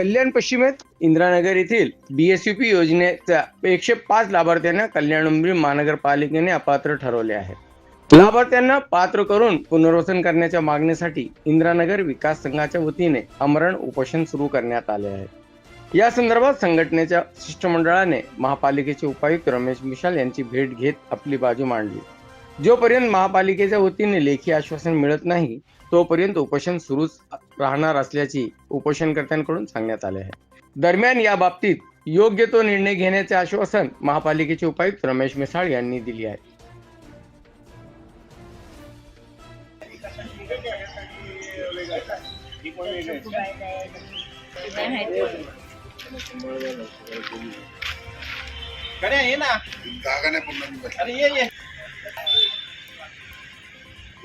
कल्याण पश्चिमेत इंदिरानगर येथील बीएसयूपी योजनेच्या एकशे पाच लाभार्थ्यांना कल्याण उमरी महानगरपालिकेने अपात्र ठरवले आहे. लाभार्थ्यांना पात्र करून पुनर्वसन करण्याच्या मागणीसाठी इंदिरानगर विकास संघाच्या वतीने आमरण उपोषण सुरू करण्यात आले आहे. या संदर्भात संघटनेच्या शिष्टमंडळाने महापालिकेचे उपायुक्त रमेश मिशाल यांची भेट घेत आपली बाजू मांडली. जोपर्यंत महापालिकेच्या वतीने लेखी आश्वासन मिळत नाही तोपर्यंत उपोषण सुरूच राहणार असल्याची उपोषणकर्त्यांकडून सांगण्यात आले आहे. दरम्यान या बाबतीत योग्य तो निर्णय घेण्याचे आश्वासन महापालिकेचे उपायुक्त रमेश मिसाळ यांनी दिली आहे. कडे ये.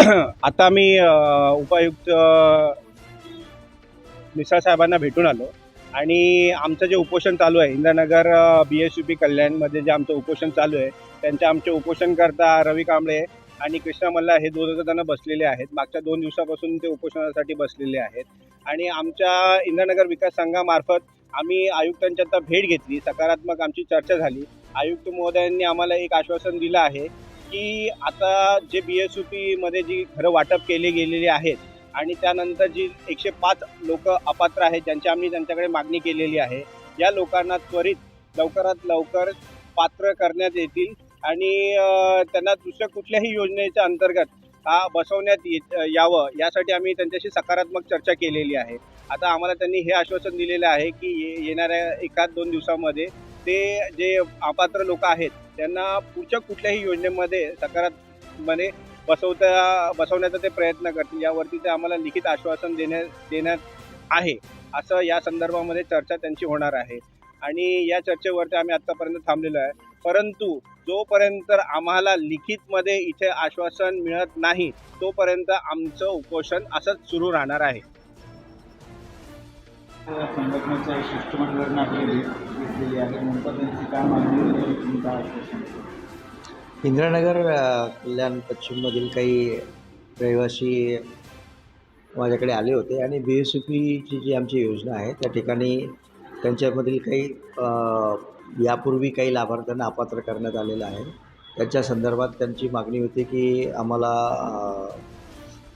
आता मी उपायुक्त मिसा साहेबांना भेटून आलो. आणि आमचं जे उपोषण चालू आहे Indranagar B S U P कल्याणमध्ये जे आमचं उपोषण चालू आहे त्यांचे आमचे उपोषणकर्ता रवी कांबळे आणि कृष्णा मल्ला हे दोन जण बसलेले आहेत. मागच्या दोन दिवसापासून ते उपोषणासाठी बसलेले आहेत. आणि आमच्या इंद्रनगर विकास संघामार्फत आम्ही आयुक्तांच्या आता भेट घेतली. सकारात्मक आमची चर्चा झाली. आयुक्त महोदयांनी आम्हाला एक आश्वासन दिलं आहे की आता जे बी एस यू पीमध्ये जी घरं वाटप केली गेलेली आहेत आणि त्यानंतर जी एकशे पाच लोक अपात्र आहेत ज्यांची आम्ही त्यांच्याकडे मागणी केलेली आहे या लोकांना त्वरित लवकरात लवकर पात्र करण्यात येतील आणि त्यांना दुसऱ्या कुठल्याही योजनेच्या अंतर्गत हा बसवण्यात येत यावं यासाठी आम्ही त्यांच्याशी सकारात्मक चर्चा केलेली आहे. आता आम्हाला त्यांनी हे आश्वासन दिलेलं आहे की ये- येणाऱ्या एकाच दोन दिवसामध्ये ते जे अपात्र लोक आहेत त्यांना पुढच्या कुठल्याही योजनेमध्ये सकारात्मकपणे बसवता बसवण्याचा ते प्रयत्न करतील. यावरती ते आम्हाला लिखित आश्वासन देण्यात देण्यात आहे. असं या संदर्भामध्ये चर्चा त्यांची होणार आहे. आणि या चर्चेवरती आम्ही आत्तापर्यंत थांबलेलो आहे. परंतु जोपर्यंत आम्हाला लिखितमध्ये इथे आश्वासन मिळत नाही तोपर्यंत आमचं उपोषण असंच सुरू राहणार आहे. संघटनेच्या शिष्टमंडळाने आपली भेट घेतलेली आहे. नंतर त्यांची काय मागणी होती तुम्ही काय आश्वासन इंदिरानगर कल्याण पश्चिममधील काही रहिवासी माझ्याकडे आले होते आणि बी एस यू पीची जी आमची योजना आहे त्या ठिकाणी त्यांच्यामधील काही यापूर्वी काही लाभार्थ्यांना अपात्र करण्यात आलेलं आहे. त्याच्या संदर्भात त्यांची मागणी होती की आम्हाला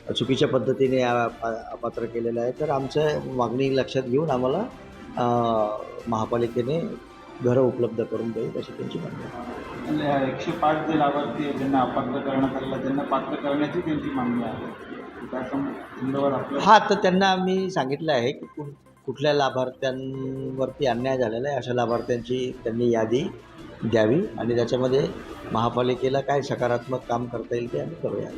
चुकीच्या पद्धतीने अपात्र केलेलं आहे. तर आमचं मागणी लक्षात घेऊन आम्हाला महापालिकेने घरं उपलब्ध करून द्यावीत अशी त्यांची मागणी आहे. एकशे पाच जे लाभार्थी आहेत ज्यांना अपात्र करण्यात आलेलं त्यांना पात्र करण्याची त्यांची मागणी आहे. हा तर त्यांना आम्ही सांगितलं आहे की कु कुठल्या लाभार्थ्यांवरती अन्याय झालेला आहे अशा लाभार्थ्यांची त्यांनी यादी द्यावी आणि त्याच्यामध्ये महापालिकेला काय सकारात्मक काम करता येईल ते आम्ही करूया.